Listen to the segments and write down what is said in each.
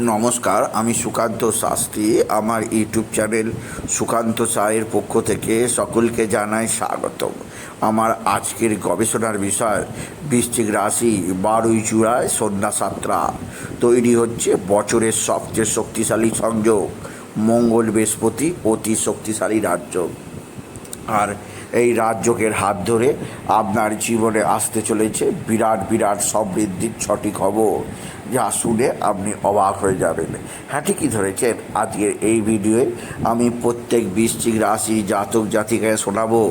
নমস্কার, আমি সুকান্ত শাস্ত্রী। আমার ইউটিউব চ্যানেল সুকান্ত সায়ের পক্ষ থেকে সকলকে জানাই স্বাগতম। আমার আজকের গবেষণার বিষয়, বৃশ্চিক রাশি বারোই জুলাই, সন্ধ্যা সাতটা। তৈরি হচ্ছে বছরের সবচেয়ে শক্তিশালী সংযোগ, মঙ্গল বৃহস্পতি, অতি শক্তিশালী রাজ্য। আর এই রাজযোগের হাত ধরে আপনার জীবনে আসতে চলেছে বিরাট বিরাট সমৃদ্ধির ছটি খবর। যা শুনে আপনি অবাক হয়ে যাবেন। হ্যাঁ ঠিকই ধরেছেন? আজকের এই ভিডিওয়ে আমি প্রত্যেক বৃশ্চিক রাশি, জাতক জাতিকায় শোনাবো।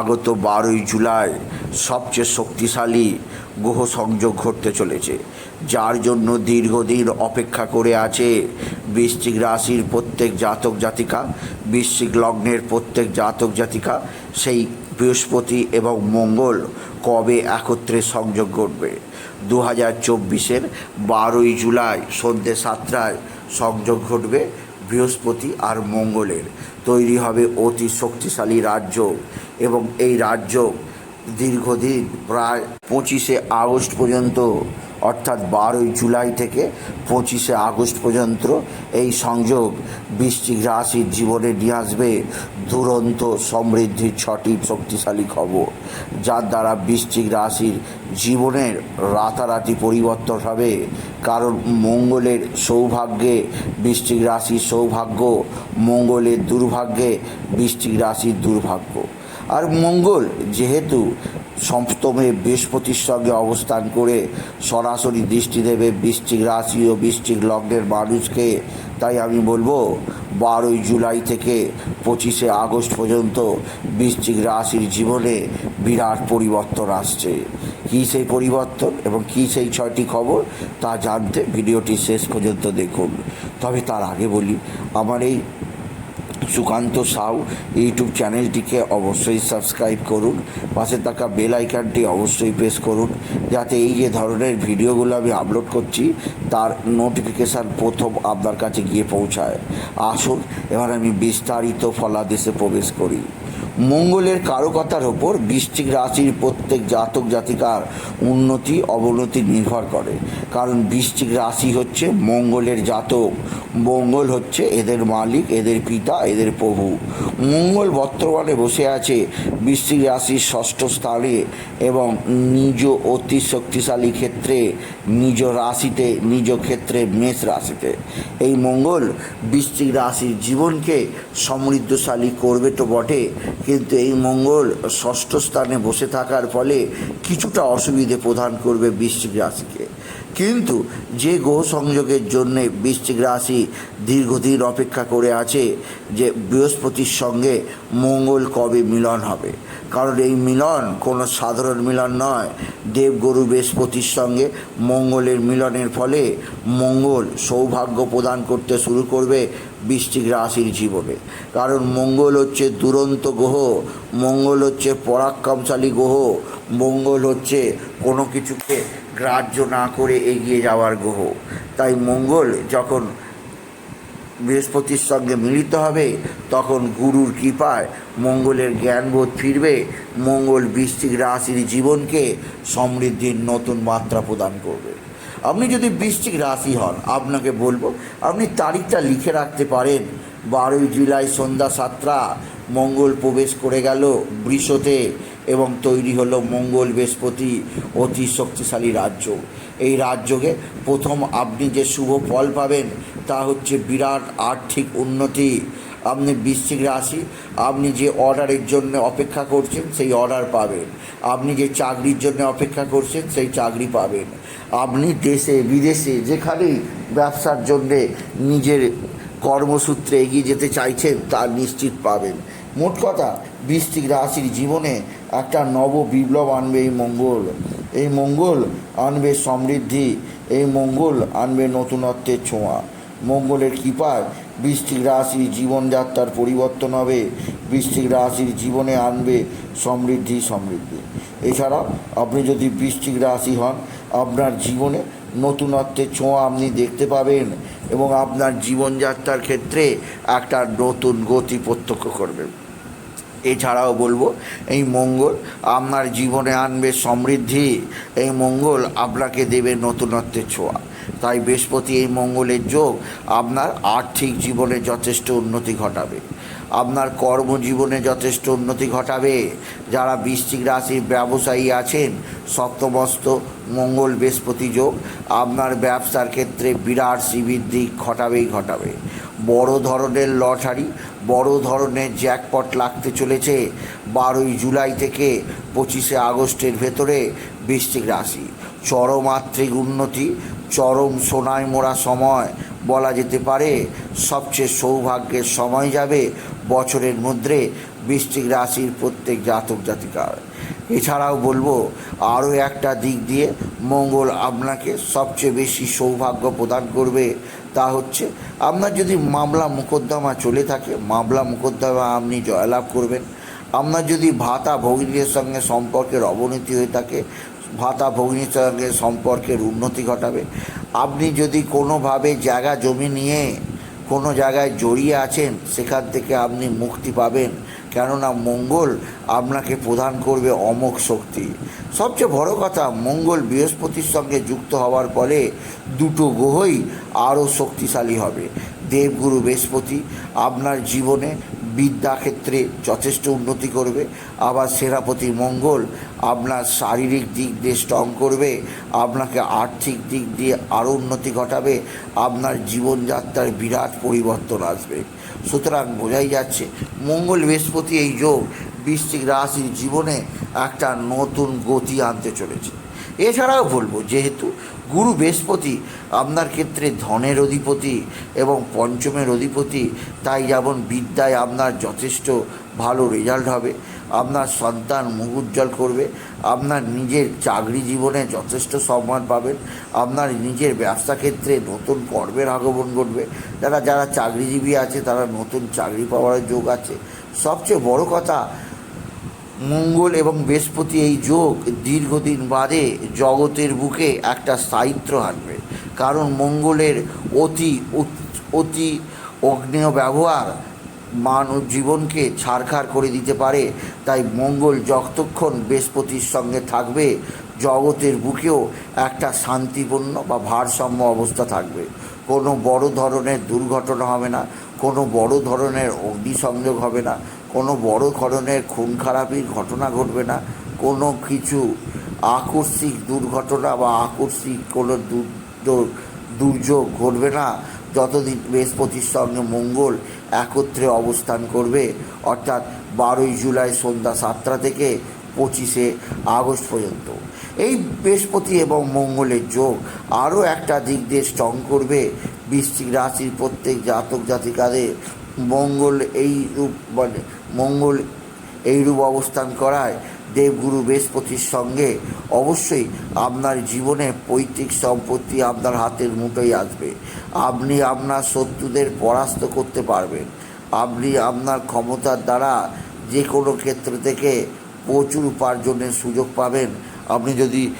আগত বারোই জুলাই সবচেয়ে শক্তিশালী গ্রহ সংযোগ ঘটতে চলেছে, যার জন্য দীর্ঘদিন অপেক্ষা করে আছে বৃশ্চিক রাশির প্রত্যেক জাতক জাতিকা, বৃশ্চিক লগ্নের প্রত্যেক জাতক জাতিকা। সেই বৃহস্পতি এবং মঙ্গল কবে একত্রে সংযোগ ঘটবে? দু হাজার চব্বিশের বারোই জুলাই সন্ধ্যে সাতটায় সংযোগ ঘটবে বৃহস্পতি আর মঙ্গলের। তৈরি হবে অতি শক্তিশালী রাজ্য এবং এই রাজ্য দীর্ঘদিন প্রায় পঁচিশে আগস্ট পর্যন্ত অর্থাৎ বারোই জুলাই থেকে পঁচিশে আগস্ট পর্যন্ত এই সংযোগ বৃষ্টিক রাশির জীবনে নিয়ে আসবে। দুরন্ত সমৃদ্ধির ছটি শক্তিশালী খবর, যার দ্বারা বৃষ্টিক রাশির জীবনের রাতারাতি পরিবর্তন হবে। কারণ মঙ্গলের সৌভাগ্যে বৃষ্টিক রাশির সৌভাগ্য, মঙ্গলের দুর্ভাগ্যে বৃষ্টিক রাশির দুর্ভাগ্য। আর মঙ্গল যেহেতু সপ্তমে বৃহস্পতির সঙ্গে অবস্থান করে সরাসরি দৃষ্টি দেবে বৃষ্টিক রাশি ও বৃষ্টিক লগ্নের মানুষকে। তাই আমি বলব, বারোই জুলাই থেকে পঁচিশে আগস্ট পর্যন্ত বৃশ্চিক রাশির জীবনে বিরাট পরিবর্তন আসছে। কী সেই পরিবর্তন এবং কী সেই ছয়টি খবর তা জানতে ভিডিওটি শেষ পর্যন্ত দেখুন। তবে তার আগে বলি, আমার এই সুকান্ত সাউ ইউটিউব চ্যানেলটিকে অবশ্যই সাবস্ক্রাইব করুন। পাশে থাকা বেল আইকনটি অবশ্যই প্রেস করুন, যাতে এই যে ধরনের ভিডিওগুলো আমি আপলোড করছি, তার নোটিফিকেশান প্রথম আপনার কাছে গিয়ে পৌঁছায়। আসুন, এবার আমি বিস্তারিত ফলাদেশে প্রবেশ করি। মঙ্গলের কারকতার ওপর বৃষ্টিক রাশির প্রত্যেক জাতক জাতিকার উন্নতি, অবনতি নির্ভর করে। কারণ বৃষ্টিক রাশি হচ্ছে মঙ্গলের জাতক। মঙ্গল হচ্ছে এদের মালিক, এদের পিতা, এদের প্রভু। মঙ্গল বর্তমানে বসে আছে বৃষ্টিক রাশির ষষ্ঠ স্থানে এবং নিজ অতি শক্তিশালী ক্ষেত্রে, নিজ রাশিতে, নিজ ক্ষেত্রে মেষ রাশিতে। এই মঙ্গল বৃশ্চিক রাশির জীবনকে সমৃদ্ধশালী করবে তো বটে। কিন্তু এই মঙ্গল ষষ্ঠ স্থানে বসে থাকার ফলে কিছুটা অসুবিধে প্রদান করবে বৃশ্চিক রাশিকে। কিন্তু যে গ্রহ সংযোগের জন্যে বৃশ্চিক রাশি দীর্ঘদিন অপেক্ষা করে আছে যে বৃহস্পতির সঙ্গে মঙ্গল কবে মিলন হবে। কারণ এই মিলন কোনো সাধারণ মিলন নয়। দেবগুরু বৃহস্পতির সঙ্গে মঙ্গলের মিলনের ফলে মঙ্গল সৌভাগ্য প্রদান করতে শুরু করবে বৃশ্চিক রাশির জীবনে। কারণ মঙ্গল হচ্ছে দুরন্ত গ্রহ, মঙ্গল হচ্ছে পরাক্রমশালী গ্রহ, মঙ্গল হচ্ছে কোনো কিছুকে গ্রাহ্য না করে এগিয়ে যাওয়ার গ্রহ। তাই মঙ্গল যখন বৃহস্পতির সঙ্গে মিলিত হবে, তখন গুরুর কৃপায় মঙ্গলের জ্ঞানবোধ ফিরবে, মঙ্গল বৃশ্চিক রাশির জীবনকে সমৃদ্ধির নতুন মাত্রা প্রদান করবে। আপনি যদি বৃশ্চিক রাশি হন, আপনাকে বলব, আপনি তারিখটা লিখে রাখতে পারেন। বারোই জুলাই সন্ধ্যা সাতটা, মঙ্গল প্রবেশ করে গেল বৃষতে। এবং তৈরি হলো মঙ্গল বৃহস্পতি অতি শক্তিশালী রাজ্য। এই রাজ্যকে প্রথম আপনি যে শুভ ফল পাবেন তা হচ্ছে বিরাট আর্থিক উন্নতি। আপনি বৃশ্চিক রাশি, আপনি যে অর্ডারের জন্য অপেক্ষা করছেন সেই অর্ডার পাবেন। আপনি যে চাকরির জন্য অপেক্ষা করছেন সেই চাকরি পাবেন। আপনি দেশে, বিদেশে, যেখানেই ব্যবসার জন্যে নিজের কর্মসূত্রে এগিয়ে যেতে চাইছেন তা নিশ্চিত পাবেন। মোট কথা, বৃশ্চিক রাশির জীবনে একটা নব বিপ্লব আনবে এই মঙ্গল। এই মঙ্গল আনবে সমৃদ্ধি, এই মঙ্গল আনবে নতুনত্বের ছোঁয়া। মঙ্গলের কৃপায় বৃষ্টিক রাশির জীবনযাত্রার পরিবর্তন হবে বৃষ্টিক রাশির জীবনে আনবে সমৃদ্ধি সমৃদ্ধি। এছাড়া আপনি যদি বৃষ্টিক রাশি হন, আপনার জীবনে নতুনত্বের ছোঁয়া আপনি দেখতে পাবেন এবং আপনার জীবনযাত্রার ক্ষেত্রে একটা নতুন গতি প্রত্যক্ষ করবেন। এছাড়াও বলব, এই মঙ্গল আপনার জীবনে আনবে সমৃদ্ধি, এই মঙ্গল আপনাকে দেবে নতুনত্বের ছোঁয়া। তাই বৃহস্পতি এই মঙ্গলের যোগ আপনার আর্থিক জীবনে যথেষ্ট উন্নতি ঘটাবে। আপনার কর্মজীবনে যথেষ্ট উন্নতি ঘটাবে। যারা বৃশ্চিক রাশির ব্যবসায়ী আছেন, সপ্তমস্ত মঙ্গল বৃহস্পতি যোগ আপনার ব্যবসার ক্ষেত্রে বিরাট শ্রীবৃদ্ধি ঘটাবেই ঘটাবে। বড় ধরনের লটারি বড় ধরনের জ্যাকপট লাগতে চলেছে বারোই জুলাই থেকে পঁচিশে আগস্টের ভেতরে বৃশ্চিক রাশি। চরম চরমাত্রিক উন্নতি, চরম সোনায় মোড়া সময় বলা যেতে পারে। সবচেয়ে সৌভাগ্যের সময় যাবে বছরের মধ্যে বৃশ্চিক রাশির প্রত্যেক জাতক জাতিকার। এছাড়াও বলব, আরও একটা দিক দিয়ে মঙ্গল আপনাকে সবচেয়ে বেশি সৌভাগ্য প্রদান করবে তা হচ্ছে, আপনার যদি মামলা মোকদ্দমা চলে থাকে, মামলা মোকদ্দমা আপনি জয়লাভ করবেন। আপনার যদি ভাতা ভগিনীর সঙ্গে সম্পর্কের অবনতি হয়ে থাকে, ভাতা ভগিনীর সঙ্গে সম্পর্কের উন্নতি ঘটাবে। আপনি যদি কোনোভাবে জায়গা জমি নিয়ে কোনো জায়গায় জড়িয়ে আছেন, সেখান থেকে আপনি মুক্তি পাবেন। কেননা মঙ্গল আপনাকে প্রদান করবে অমোক শক্তি। সবচেয়ে বড় কথা, মঙ্গল বৃহস্পতির সঙ্গে যুক্ত হওয়ার ফলে দুটো গ্রহই আরও শক্তিশালী হবে। দেবগুরু বৃহস্পতি, আপনার জীবনে বিদ্যাক্ষেত্রে যথেষ্ট উন্নতি করবে। আবার সেনাপতি মঙ্গল আপনার শারীরিক দিক দিয়ে স্ট্রং করবে, আপনাকে আর্থিক দিক দিয়ে আরও উন্নতি ঘটাবে, আপনার জীবনযাত্রার বিরাট পরিবর্তন আসবে। সুতরাং বোঝাই যাচ্ছে, মঙ্গল বৃহস্পতি এই যোগ বৃশ্চিক রাশির জীবনে একটা নতুন গতি আনতে চলেছে। এছাড়াও বলব, যেহেতু গুরু বৃহস্পতি, আপনার ক্ষেত্রে ধনের অধিপতি এবং পঞ্চমের অধিপতি, তাই যেমন বিদ্যায় আপনার যথেষ্ট ভালো রেজাল্ট হবে, আপনার সন্তান মুখ উজ্জ্বল করবে, আপনার নিজের চাকরি জীবনে যথেষ্ট সম্মান পাবেন, আপনার নিজের ব্যবসা ক্ষেত্রে নতুন কর্মের আগমন ঘটবে, যারা যারা চাকরিজীবী আছে, তারা নতুন চাকরি পাওয়ার যোগ আছে। সবচেয়ে বড় কথা মঙ্গল এবং বৃহস্পতি এই যোগ দীর্ঘদিন বাদে জগতের বুকে একটা স্থায়িত্ব আনবে। কারণ মঙ্গলের অতি অতি অগ্নেয় ব্যবহার মানব জীবনকে ছাড়খাড় করে দিতে পারে। তাই মঙ্গল যতক্ষণ বৃহস্পতির সঙ্গে থাকবে, জগতের বুকেও একটা শান্তিপূর্ণ বা ভারসাম্য অবস্থা থাকবে। কোনো বড় ধরনের দুর্ঘটনা হবে না, কোনো বড় ধরনের অগ্নিসংযোগ হবে না। কোনো বড় ধরনের খুন খারাপির ঘটনা ঘটবে না, কোনো কিছু আকস্মিক দুর্ঘটনা বা আকস্মিক কোনো দুর্যোগ দুর্যোগ ঘটবে না যতদিন বৃহস্পতির সঙ্গে মঙ্গল একত্রে অবস্থান করবে, অর্থাৎ বারোই জুলাই সন্ধ্যা সাতটা থেকে পঁচিশে আগস্ট পর্যন্ত। এই বৃহস্পতি এবং মঙ্গলের যোগ আরও একটা দিক দিয়ে স্ট্রং করবে। বৃশ্চিক রাশির প্রত্যেক জাতক জাতিকাদের মঙ্গল এই রূপ মানে মঙ্গল এইরূপ অবস্থান করায় দেবগুরু বৃহস্পতির সঙ্গে। অবশ্যই আপনার জীবনে পৈতৃক সম্পত্তি আপনার হাতের মুঠোয় আসবে। আপনি আপনার শত্রুদের পরাস্ত করতে পারবেন। আপনি আপনার ক্ষমতার দ্বারা যে কোনো ক্ষেত্র থেকে প্রচুর উপার্জনের সুযোগ পাবেন। আপনি যদি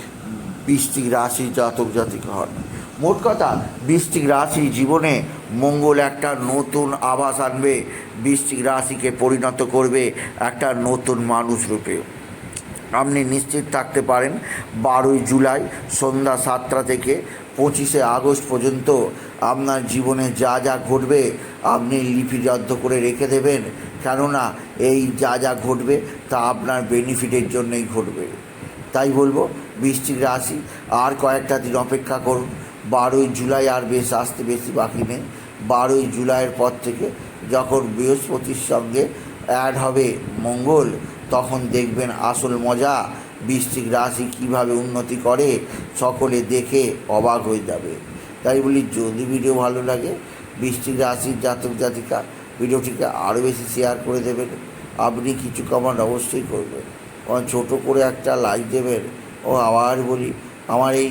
বৃষ্টিক রাশি জাতক জাতিক হন। মোট কথা, বৃষ্টিক রাশি জীবনে মঙ্গল একটা নতুন আভাস আনবে বৃষ্টিক রাশিকে পরিণত করবে একটা নতুন মানুষ রূপে। আপনি নিশ্চিত থাকতে পারেন, বারোই জুলাই সন্ধ্যা সাতটা থেকে পঁচিশে আগস্ট পর্যন্ত আপনার জীবনে যা যা ঘটবে আপনি লিপিবদ্ধ করে রেখে দেবেন। কেননা এই যা যা ঘটবে তা আপনার বেনিফিটের জন্যই ঘটবে। তাই বলব বৃষ্টিক রাশি আর কয়েকটা দিন অপেক্ষা করুন। বারোই জুলাই আর বেশ আসতে বেশি বাকি নেই। বারোই জুলাইয়ের পর থেকে যখন বৃহস্পতির সঙ্গে অ্যাড হবে মঙ্গল, তখন দেখবেন আসল মজা, বৃশ্চিক রাশি কীভাবে উন্নতি করে সকলে দেখে অবাক হয়ে যাবে। তাই বলি, যদি ভিডিও ভালো লাগে, বৃশ্চিক রাশির জাতক জাতিকা ভিডিওটিকে আরও বেশি শেয়ার করে দেবেন। আপনি কিছু কমান্ড অবশ্যই করবেন। ছোটো করে একটা লাইক দেবেন। ও আবার বলি, আমার এই